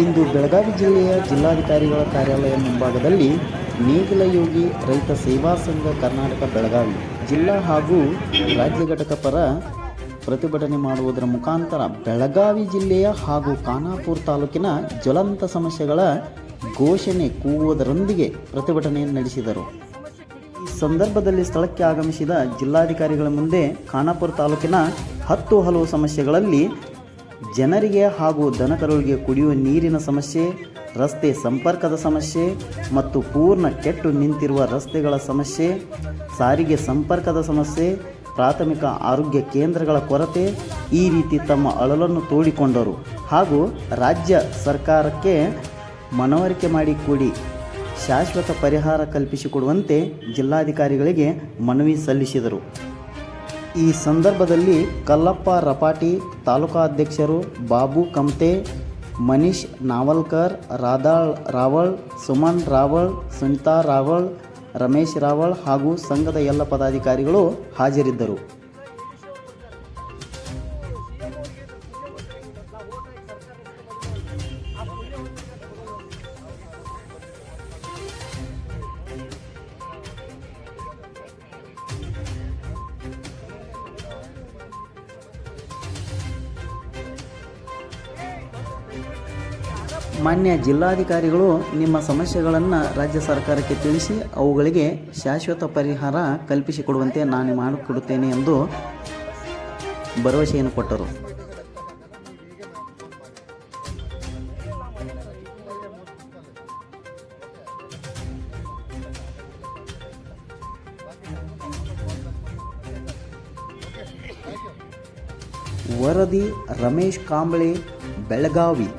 ಇಂದು ಬೆಳಗಾವಿ ಜಿಲ್ಲೆಯ ಜಿಲ್ಲಾಧಿಕಾರಿಗಳ ಕಾರ್ಯಾಲಯ ಮುಂಭಾಗದಲ್ಲಿ ನೇಗಿಲ ಯೋಗಿ ರೈತ ಸೇವಾ ಸಂಘ ಕರ್ನಾಟಕ ಬೆಳಗಾವಿ ಜಿಲ್ಲಾ ಹಾಗೂ ರಾಜ್ಯ ಘಟಕ ಪರ ಪ್ರತಿಭಟನೆ ಮಾಡುವುದರ ಮುಖಾಂತರ ಬೆಳಗಾವಿ ಜಿಲ್ಲೆಯ ಹಾಗೂ ಖಾನಾಪುರ ತಾಲೂಕಿನ ಜ್ವಲಂತ ಸಮಸ್ಯೆಗಳ ಘೋಷಣೆ ಕೂಗುವುದರೊಂದಿಗೆ ಪ್ರತಿಭಟನೆ ನಡೆಸಿದರು. ಈ ಸಂದರ್ಭದಲ್ಲಿ ಸ್ಥಳಕ್ಕೆ ಆಗಮಿಸಿದ ಜಿಲ್ಲಾಧಿಕಾರಿಗಳ ಮುಂದೆ ಖಾನಾಪುರ ತಾಲೂಕಿನ ಹತ್ತು ಹಲವು ಸಮಸ್ಯೆಗಳಲ್ಲಿ ಜನರಿಗೆ ಹಾಗೂ ದನಕರುಗಳಿಗೆ ಕುಡಿಯುವ ನೀರಿನ ಸಮಸ್ಯೆ, ರಸ್ತೆ ಸಂಪರ್ಕದ ಸಮಸ್ಯೆ ಮತ್ತು ಪೂರ್ಣ ಕೆಟ್ಟು ನಿಂತಿರುವ ರಸ್ತೆಗಳ ಸಮಸ್ಯೆ, ಸಾರಿಗೆ ಸಂಪರ್ಕದ ಸಮಸ್ಯೆ, ಪ್ರಾಥಮಿಕ ಆರೋಗ್ಯ ಕೇಂದ್ರಗಳ ಕೊರತೆ ಈ ರೀತಿ ತಮ್ಮ ಅಳಲನ್ನು ತೋಡಿಕೊಂಡರು. ಹಾಗೂ ರಾಜ್ಯ ಸರ್ಕಾರಕ್ಕೆ ಮನವರಿಕೆ ಮಾಡಿ ಕೂಡಿ ಶಾಶ್ವತ ಪರಿಹಾರ ಕಲ್ಪಿಸಿಕೊಡುವಂತೆ ಜಿಲ್ಲಾಧಿಕಾರಿಗಳಿಗೆ ಮನವಿ ಸಲ್ಲಿಸಿದರು. ಈ ಸಂದರ್ಭದಲ್ಲಿ ಕಲ್ಲಪ್ಪ ರಪಾಟಿ ತಾಲೂಕಾ ಅಧ್ಯಕ್ಷರು ಬಾಬು ಕಮ್ತೆ ಮನೀಶ್ ನಾವಲ್ಕರ್ ರಾಧಾಳ್ ರಾವಳ್, ಸುಮನ್ ರಾವಳ್, ಸುನಿತಾ ರಾವಳ್, ರಮೇಶ್ ರಾವಳ್ ಹಾಗೂ ಸಂಘದ ಎಲ್ಲ ಪದಾಧಿಕಾರಿಗಳು ಹಾಜರಿದ್ದರು. ಮಾನ್ಯ ಜಿಲ್ಲಾಧಿಕಾರಿಗಳು ನಿಮ್ಮ ಸಮಸ್ಯೆಗಳನ್ನು ರಾಜ್ಯ ಸರ್ಕಾರಕ್ಕೆ ತಿಳಿಸಿ ಅವುಗಳಿಗೆ ಶಾಶ್ವತ ಪರಿಹಾರ ಕಲ್ಪಿಸಿಕೊಡುವಂತೆ ನಾನು ಮಾಡಿಕೊಡುತ್ತೇನೆ ಎಂದು ಭರವಸೆಯನ್ನು ಕೊಟ್ಟರು. ವರದಿ ರಮೇಶ್ ಕಾಂಬಳೆ, ಬೆಳಗಾವಿ.